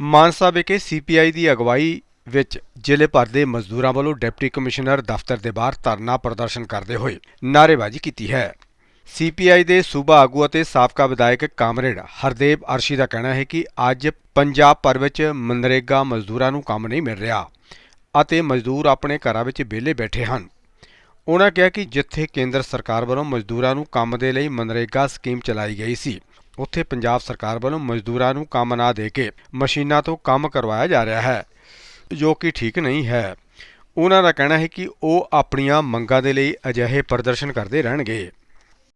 ਮਾਨਸਾ ਵਿਖੇ ਸੀਪੀਆਈ ਦੀ ਅਗਵਾਈ ਵਿੱਚ ਜ਼ਿਲ੍ਹੇ ਭਰ ਦੇ ਮਜ਼ਦੂਰਾਂ ਵੱਲੋਂ ਡਿਪਟੀ ਕਮਿਸ਼ਨਰ ਦਫ਼ਤਰ ਦੇ ਬਾਹਰ ਧਰਨਾ ਪ੍ਰਦਰਸ਼ਨ ਕਰਦੇ ਹੋਏ ਨਾਅਰੇਬਾਜ਼ੀ ਕੀਤੀ ਹੈ। ਸੀਪੀਆਈ ਦੇ ਸੂਬਾ ਆਗੂ ਅਤੇ ਸਾਬਕਾ ਵਿਧਾਇਕ ਕਾਮਰੇਡ ਹਰਦੇਵ ਅਰਸ਼ੀ ਦਾ ਕਹਿਣਾ ਹੈ ਕਿ ਅੱਜ ਪੰਜਾਬ ਭਰ ਵਿੱਚ ਮਨਰੇਗਾ ਮਜ਼ਦੂਰਾਂ ਨੂੰ ਕੰਮ ਨਹੀਂ ਮਿਲ ਰਿਹਾ ਅਤੇ ਮਜ਼ਦੂਰ ਆਪਣੇ ਘਰਾਂ ਵਿੱਚ ਵਿਹਲੇ ਬੈਠੇ ਹਨ। ਉਨ੍ਹਾਂ ਕਿਹਾ ਕਿ ਜਿੱਥੇ ਕੇਂਦਰ ਸਰਕਾਰ ਵੱਲੋਂ ਮਜ਼ਦੂਰਾਂ ਨੂੰ ਕੰਮ ਦੇ ਲਈ ਮਨਰੇਗਾ ਸਕੀਮ ਚਲਾਈ ਗਈ ਸੀ ਉੱਥੇ ਪੰਜਾਬ ਸਰਕਾਰ ਵੱਲੋਂ ਮਜ਼ਦੂਰਾਂ ਨੂੰ ਕੰਮ ਨਾ ਦੇ ਕੇ ਮਸ਼ੀਨਾਂ ਤੋਂ ਕੰਮ ਕਰਵਾਇਆ ਜਾ ਰਿਹਾ ਹੈ, ਜੋ ਕਿ ਠੀਕ ਨਹੀਂ ਹੈ। ਉਹਨਾਂ ਦਾ ਕਹਿਣਾ ਹੈ ਕਿ ਉਹ ਆਪਣੀਆਂ ਮੰਗਾਂ ਦੇ ਲਈ ਅਜਿਹੇ ਪ੍ਰਦਰਸ਼ਨ ਕਰਦੇ ਰਹਿਣਗੇ।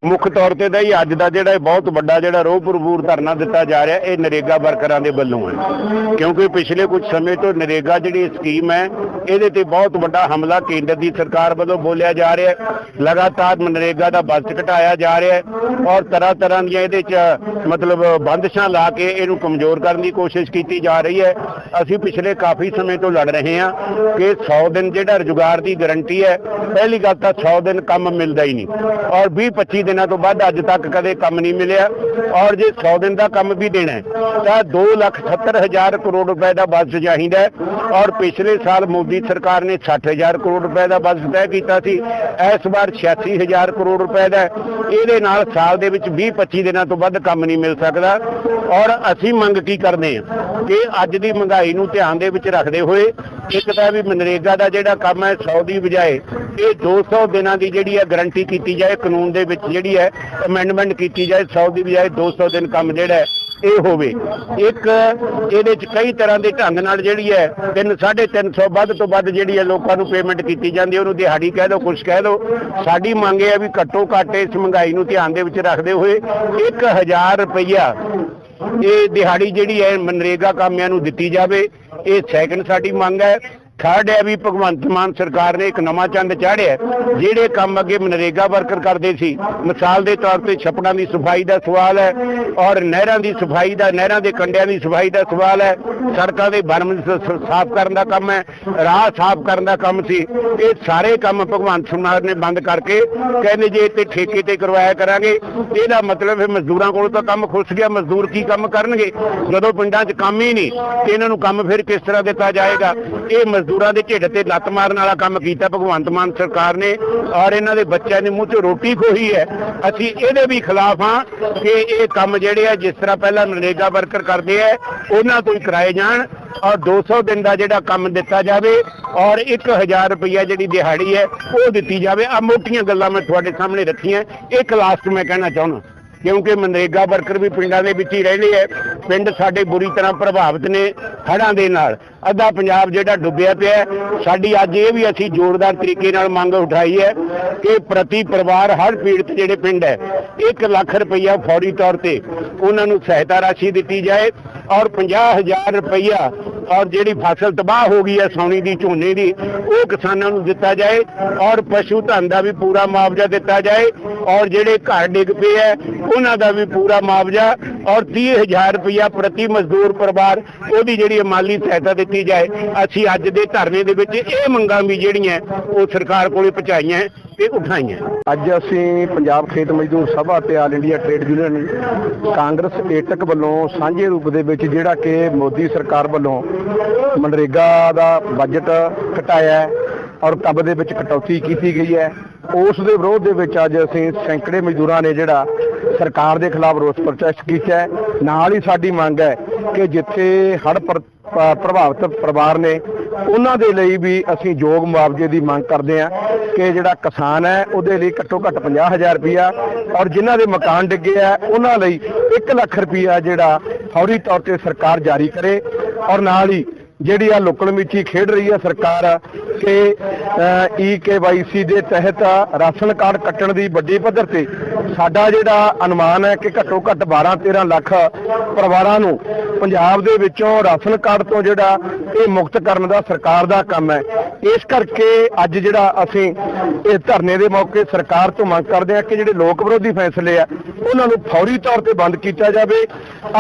ਮੁੱਖ ਤੌਰ ਤੇ ਤਾਂ ਹੀ ਅੱਜ ਦਾ ਜਿਹੜਾ ਇਹ ਬਹੁਤ ਵੱਡਾ ਜਿਹੜਾ ਰੋਹ ਪ੍ਰਭੂਰ ਧਰਨਾ ਦਿੱਤਾ ਜਾ ਰਿਹਾ, ਇਹ ਨਰੇਗਾ ਵਰਕਰਾਂ ਦੇ ਵੱਲੋਂ ਹੈ। ਕਿਉਂਕਿ ਪਿਛਲੇ ਕੁਝ ਸਮੇਂ ਤੋਂ ਨਰੇਗਾ ਜਿਹੜੀ ਸਕੀਮ ਹੈ, ਇਹਦੇ ਤੇ ਬਹੁਤ ਵੱਡਾ ਹਮਲਾ ਕੇਂਦਰ ਦੀ ਸਰਕਾਰ ਵੱਲੋਂ ਬੋਲਿਆ ਜਾ ਰਿਹਾ ਹੈ। ਲਗਾਤਾਰ ਮਨਰੇਗਾ ਦਾ ਬਜਟ ਘਟਾਇਆ ਜਾ ਰਿਹਾ ਹੈ ਔਰ ਤਰ੍ਹਾਂ ਤਰ੍ਹਾਂ ਦੀਆਂ ਇਹਦੇ 'ਚ ਮਤਲਬ ਬੰਦਸ਼ਾਂ ਲਾ ਕੇ ਇਹਨੂੰ ਕਮਜ਼ੋਰ ਕਰਨ ਦੀ ਕੋਸ਼ਿਸ਼ ਕੀਤੀ ਜਾ ਰਹੀ ਹੈ। ਅਸੀਂ ਪਿਛਲੇ ਕਾਫੀ ਸਮੇਂ ਤੋਂ ਲੜ ਰਹੇ ਹਾਂ ਕਿ 100 ਦਿਨ ਜਿਹੜਾ ਰੁਜ਼ਗਾਰ ਦੀ ਗਾਰੰਟੀ ਹੈ, ਪਹਿਲੀ ਗੱਲ ਤਾਂ 100 ਦਿਨ ਕੰਮ ਮਿਲਦਾ ਹੀ ਨਹੀਂ। ਔਰ 20 25 ਦਿਨਾਂ ਤੋਂ ਬਾਅਦ ਅੱਜ ਤੱਕ ਕਦੇ ਕੰਮ ਨਹੀਂ ਮਿਲਿਆ ਔਰ ਜੇ 100 ਦਿਨ ਦਾ ਕੰਮ ਵੀ ਦੇਣਾ ਤਾਂ 270000 ਕਰੋੜ ਰੁਪਏ ਦਾ ਬਜਟ ਚਾਹੀਦਾ ਔਰ ਪਿਛਲੇ ਸਾਲ ਮੋਦੀ ਸਰਕਾਰ ਨੇ 60000 ਕਰੋੜ ਰੁਪਏ ਦਾ ਬਜਟ ਤੈਅ ਕੀਤਾ ਸੀ, ਇਸ ਵਾਰ 86000 ਕਰੋੜ ਰੁਪਏ ਦਾ ਇਹਦੇ ਨਾਲ ਸਾਲ ਦੇ ਵਿੱਚ 20 25 ਦਿਨਾਂ ਤੋਂ ਵੱਧ ਕੰਮ ਨਹੀਂ ਮਿਲ ਸਕਦਾ। ਔਰ ਅਸੀਂ ਮੰਗ ਕੀ ਕਰਦੇ ਹਾਂ ਕਿ ਅੱਜ ਦੀ ਮਹਿੰਗਾਈ ਨੂੰ ਧਿਆਨ ਦੇ ਵਿੱਚ ਰੱਖਦੇ ਹੋਏ ਇੱਕ ਤਾਂ ਵੀ ਮਨਰੇਗਾ ਦਾ ਜਿਹੜਾ ਕੰਮ ਹੈ 100 ਦੀ ਬਜਾਏ, ਇਹ 200 ਦਿਨਾਂ ਦੀ ਜਿਹੜੀ ਹੈ ਗਾਰੰਟੀ ਕੀਤੀ ਜਾਏ, ਕਾਨੂੰਨ ਦੇ ਵਿੱਚ ਜਿਹੜੀ ਹੈ ਅਮੈਂਡਮੈਂਟ ਕੀਤੀ ਜਾਏ 100 ਦੀ ਬਜਾਏ 200 ਦਿਨ ਕੰਮ ਜਿਹੜਾ ਹੈ, ਇਹ ਹੋਵੇ। ਇੱਕ ਇਹਦੇ ਚ ਕਈ ਤਰ੍ਹਾਂ ਦੇ ਢੰਗ ਨਾਲ ਜਿਹੜੀ ਹੈ 3 350 ਵੱਧ ਤੋਂ ਵੱਧ ਜਿਹੜੀ ਹੈ ਲੋਕਾਂ ਨੂੰ ਪੇਮੈਂਟ ਕੀਤੀ ਜਾਂਦੀ ਹੈ, ਉਹਨੂੰ ਦਿਹਾੜੀ ਕਹਿ ਲਓ ਕੁਛ ਕਹਿ ਲਓ ਸਾਡੀ ਮੰਗ ਇਹ ਹੈ ਵੀ ਘੱਟੋ ਘੱਟ ਇਸ ਮਹਿੰਗਾਈ ਨੂੰ ਧਿਆਨ ਦੇ ਵਿੱਚ ਰੱਖਦੇ ਹੋਏ 1000 ਰੁਪਈਆ ਇਹ ਦਿਹਾੜੀ ਜਿਹੜੀ ਹੈ ਮਨਰੇਗਾ ਕਾਮਿਆਂ ਨੂੰ ਦਿੱਤੀ ਜਾਵੇ ਇਹ ਸੈਕੰਡ ਸਾਡੀ ਮੰਗ ਹੈ। ਥਰਡ ਹੈ ਵੀ ਭਗਵੰਤ ਮਾਨ ਸਰਕਾਰ ਨੇ ਇੱਕ ਨਵਾਂ ਚੰਦ ਚਾੜਿਆ ਜਿਹੜੇ ਕੰਮ ਅੱਗੇ ਮਨਰੇਗਾ ਵਰਕਰ ਕਰਦੇ ਸੀ। ਮਿਸਾਲ ਦੇ ਤੌਰ ਤੇ ਛੱਪੜਾਂ ਦੀ ਸਫ਼ਾਈ ਦਾ ਸਵਾਲ ਹੈ ਔਰ ਨਹਿਰਾਂ ਦੀ ਸਫ਼ਾਈ ਦਾ, ਨਹਿਰਾਂ ਦੇ ਕੰਢਿਆਂ ਦੀ ਸਫ਼ਾਈ ਦਾ ਸਵਾਲ ਹੈ। ਸੜਕਾਂ ਦੇ ਬਰਮ ਸਾਫ਼ ਕਰਨ ਦਾ ਕੰਮ ਹੈ, ਰਾਹ ਸਾਫ਼ ਕਰਨ ਦਾ ਕੰਮ ਸੀ। ਇਹ ਸਾਰੇ ਕੰਮ ਭਗਵੰਤ ਮਾਨ ਨੇ ਬੰਦ ਕਰਕੇ ਕਹਿੰਦੇ ਜੇ ਤੇ ਠੇਕੇ ਤੇ ਕਰਵਾਇਆ ਕਰਾਂਗੇ, ਇਹਦਾ ਮਤਲਬ ਹੈ ਮਜ਼ਦੂਰਾਂ ਕੋਲ ਤਾਂ ਕੰਮ ਖੁੱਸ ਗਿਆ, ਮਜ਼ਦੂਰ ਕੀ ਕੰਮ ਕਰਨਗੇ? ਜਦੋਂ ਪਿੰਡਾਂ 'ਚ ਕੰਮ ਹੀ ਨਹੀਂ, ਤੇ ਇਹਨਾਂ ਨੂੰ ਕੰਮ ਫਿਰ ਕਿਸ ਤਰ੍ਹਾਂ ਦਿੱਤਾ ਜਾਏਗਾ? ਇਹ ਮਜ਼ਦੂਰਾਂ ਦੇ ਢਿੱਡ ਤੇ ਲੱਤ ਮਾਰਨ ਵਾਲਾ ਕੰਮ ਕੀਤਾ। ਭਗਵੰਤ ਮਾਨ ਸਰਕਾਰ ਨੇ ਔਰ ਇਹਨਾਂ ਦੇ ਬੱਚਿਆਂ ਦੇ ਮੂੰਹ 'ਚ ਰੋਟੀ ਖੋਹੀ ਹੈ। ਅਸੀਂ ਇਹਦੇ ਵੀ ਖਿਲਾਫ ਹਾਂ ਕਿ ਇਹ ਕੰਮ ਜਿਹੜੇ ਆ, ਜਿਸ ਤਰ੍ਹਾਂ ਪਹਿਲਾਂ ਨਰੇਗਾ ਵਰਕਰ ਕਰਦੇ ਆ, ਉਹਨਾਂ ਤੋਂ ਹੀ ਕਰਾਏ ਜਾਣ ਔਰ 200 ਦਿਨ ਦਾ ਜਿਹੜਾ ਕੰਮ ਦਿੱਤਾ ਜਾਵੇ ਔਰ 1000 ਰੁਪਈਆ ਜਿਹੜੀ ਦਿਹਾੜੀ ਹੈ, ਉਹ ਦਿੱਤੀ ਜਾਵੇ। ਆ ਮੋਟੀਆਂ ਗੱਲਾਂ ਮੈਂ ਤੁਹਾਡੇ ਸਾਹਮਣੇ ਰੱਖੀਆਂ। ਇੱਕ ਲਾਸਟ ਮੈਂ ਕਹਿਣਾ ਚਾਹੁੰਦਾ। ਕਿਉਂਕਿ ਮਨਰੇਗਾ ਵਰਕਰ ਵੀ ਪਿੰਡਾਂ ਦੇ ਵਿੱਚ ਹੀ ਰਹਿੰਦੇ ਐ ਪਿੰਡ ਸਾਡੇ ਬੁਰੀ ਤਰ੍ਹਾਂ ਪ੍ਰਭਾਵਿਤ ਨੇ ਹੜ੍ਹਾਂ ਦੇ ਨਾਲ। ਅੱਧਾ ਪੰਜਾਬ ਜਿਹੜਾ ਡੁੱਬਿਆ ਪਿਆ ਸਾਡੀ ਅੱਜ ਇਹ ਵੀ ਅਸੀਂ ਜ਼ੋਰਦਾਰ ਤਰੀਕੇ ਨਾਲ ਮੰਗ ਉਠਾਈ ਹੈ ਕਿ ਪ੍ਰਤੀ ਪਰਿਵਾਰ ਹਰ ਪੀੜਤ ਜਿਹੜੇ ਪਿੰਡ ਹੈ 1 ਲੱਖ ਰੁਪਈਆ ਫੌਰੀ ਤੌਰ ਤੇ ਉਹਨਾਂ ਨੂੰ ਸਹਾਇਤਾ ਰਾਸ਼ੀ ਦਿੱਤੀ ਜਾਏ ਔਰ 50000 ਰੁਪਈਆ ਔਰ ਜਿਹੜੀ ਫਸਲ ਤਬਾਹ ਹੋ ਗਈ ਹੈ ਸੌਣੀ ਦੀ, ਝੋਨੇ ਦੀ, ਉਹ ਕਿਸਾਨਾਂ ਨੂੰ ਦਿੱਤਾ ਜਾਏ ਔਰ ਪਸ਼ੂ ਧਨ ਦਾ ਵੀ ਪੂਰਾ ਮੁਆਵਜ਼ਾ ਦਿੱਤਾ ਜਾਏ ਔਰ ਜਿਹੜੇ ਘਰ ਡਿੱਗ ਪਏ ਹੈ, ਉਹਨਾਂ ਦਾ ਵੀ ਪੂਰਾ ਮੁਆਵਜ਼ਾ ਔਰ 30000 ਰੁਪਇਆ ਪ੍ਰਤੀ ਮਜ਼ਦੂਰ ਪਰਿਵਾਰ ਉਹਦੀ ਜਿਹੜੀ ਮਾਲੀ ਸਹਾਇਤਾ ਦਿੱਤੀ ਜਾਏ। ਅਸੀਂ ਅੱਜ ਦੇ ਧਰਨੇ ਦੇ ਵਿੱਚ ਇਹ ਮੰਗਾਂ ਵੀ ਜਿਹੜੀਆਂ ਉਹ ਸਰਕਾਰ ਕੋਲੇ ਪਹੁੰਚਾਈਆਂ ਤੇ ਉਠਾਈਆਂ ਅੱਜ ਅਸੀਂ ਪੰਜਾਬ ਖੇਤ ਮਜ਼ਦੂਰ ਸਭਾ ਤੇ All India Trade Union Congress AITUC ਵੱਲੋਂ ਸਾਂਝੇ ਰੂਪ ਦੇ ਵਿੱਚ ਜਿਹੜਾ ਕਿ ਮੋਦੀ ਸਰਕਾਰ ਵੱਲੋਂ ਮਨਰੇਗਾ ਦਾ ਬਜਟ ਘਟਾਇਆ ਹੈ ਔਰ ਕੰਮ ਦੇ ਵਿੱਚ ਕਟੌਤੀ ਕੀਤੀ ਗਈ ਹੈ। ਉਸ ਦੇ ਵਿਰੋਧ ਦੇ ਵਿੱਚ ਅੱਜ ਅਸੀਂ ਸੈਂਕੜੇ ਮਜ਼ਦੂਰਾਂ ਨੇ ਜਿਹੜਾ ਸਰਕਾਰ ਦੇ ਖਿਲਾਫ ਰੋਸ ਪ੍ਰੋਟੈਸਟ ਕੀਤਾ ਨਾਲ ਹੀ ਸਾਡੀ ਮੰਗ ਹੈ ਕਿ ਜਿੱਥੇ ਹੜ ਪ੍ਰਭਾਵਿਤ ਪਰਿਵਾਰ ਨੇ ਉਹਨਾਂ ਦੇ ਲਈ ਵੀ ਅਸੀਂ ਯੋਗ ਮੁਆਵਜ਼ੇ ਦੀ ਮੰਗ ਕਰਦੇ ਹਾਂ ਕਿ ਜਿਹੜਾ ਕਿਸਾਨ ਹੈ, ਉਹਦੇ ਲਈ ਘੱਟੋ ਘੱਟ 50000 ਰੁਪਇਆ ਔਰ ਜਿਨ੍ਹਾਂ ਦੇ ਮਕਾਨ ਡਿੱਗੇ ਆ, ਉਹਨਾਂ ਲਈ 1 ਲੱਖ ਰੁਪਇਆ ਜਿਹੜਾ ਫੌਰੀ ਤੌਰ ਤੇ ਸਰਕਾਰ ਜਾਰੀ ਕਰੇ। ਔਰ ਨਾਲ ਹੀ ਜਿਹੜੀ ਆ ਲੋਕਲ ਮਿੱਠੀ ਖੇਡ ਰਹੀ ਹੈ ਸਰਕਾਰ, ਕਿ ਈ ਕੇਵਾਈਸੀ ਦੇ ਤਹਿਤ ਰਾਸ਼ਨ ਕਾਰਡ ਕੱਟਣ ਦੀ ਵੱਡੀ ਪੱਧਰ ਤੇ ਸਾਡਾ ਜਿਹੜਾ ਅਨੁਮਾਨ ਹੈ ਕਿ ਘੱਟੋ ਘੱਟ 12 13 ਲੱਖ ਪਰਿਵਾਰਾਂ ਨੂੰ ਪੰਜਾਬ ਦੇ ਵਿੱਚੋਂ ਰਾਸ਼ਨ ਕਾਰਡ ਤੋਂ ਜਿਹੜਾ ਇਹ ਮੁਕਤ ਕਰਨ ਦਾ ਸਰਕਾਰ ਦਾ ਕੰਮ ਹੈ। ਇਸ ਕਰਕੇ ਅੱਜ ਜਿਹੜਾ ਅਸੀਂ ਇਹ ਧਰਨੇ ਦੇ ਮੌਕੇ ਸਰਕਾਰ ਤੋਂ ਮੰਗ ਕਰਦੇ ਹਾਂ ਕਿ ਜਿਹੜੇ ਲੋਕ ਵਿਰੋਧੀ ਫੈਸਲੇ ਆ, ਉਹਨਾਂ ਨੂੰ ਫੌਰੀ ਤੌਰ ਤੇ ਬੰਦ ਕੀਤਾ ਜਾਵੇ।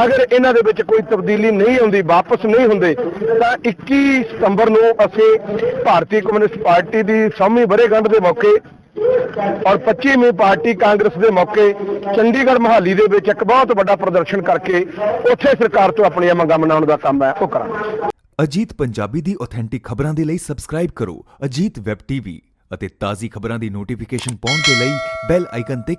ਅਗਰ ਇਹਨਾਂ ਦੇ ਵਿੱਚ ਕੋਈ ਤਬਦੀਲੀ ਨਹੀਂ ਆਉਂਦੀ, ਵਾਪਸ ਨਹੀਂ ਹੁੰਦੇ, ਤਾਂ 21 ਸਤੰਬਰ ਨੂੰ ਅਸੀਂ ਭਾਰਤੀ ਕਮਿਊਨਿਸਟ ਪਾਰਟੀ ਦੀ ਸੌਵੀਂ ਵਰੇਗੰਢ ਦੇ ਮੌਕੇ ਔਰ 25ਵੀਂ ਪਾਰਟੀ ਕਾਂਗਰਸ ਦੇ ਮੌਕੇ ਚੰਡੀਗੜ੍ਹ ਮਹਾਲੀ ਦੇ ਵਿੱਚ ਇੱਕ ਬਹੁਤ ਵੱਡਾ ਪ੍ਰਦਰਸ਼ਨ ਕਰਕੇ ਉੱਥੇ ਸਰਕਾਰ ਤੋਂ ਆਪਣੀਆਂ ਮੰਗਾਂ ਮਨਾਉਣ ਦਾ ਕੰਮ ਹੈ, ਉਹ ਕਰਾਂਗੇ। ਅਜੀਤ ਪੰਜਾਬੀ ਦੀ ਆਥੈਂਟਿਕ ਖਬਰਾਂ ਦੇ ਲਈ ਸਬਸਕ੍ਰਾਈਬ ਕਰੋ, ਅਜੀਤ ਵੈਬ ਟੀਵੀ ਅਤੇ ਤਾਜ਼ੀ ਖਬਰਾਂ ਦੀ ਨੋਟੀਫਿਕੇਸ਼ਨ ਪਾਉਣ ਦੇ ਲਈ ਬੈਲ ਆਈਕਨ ਤੇ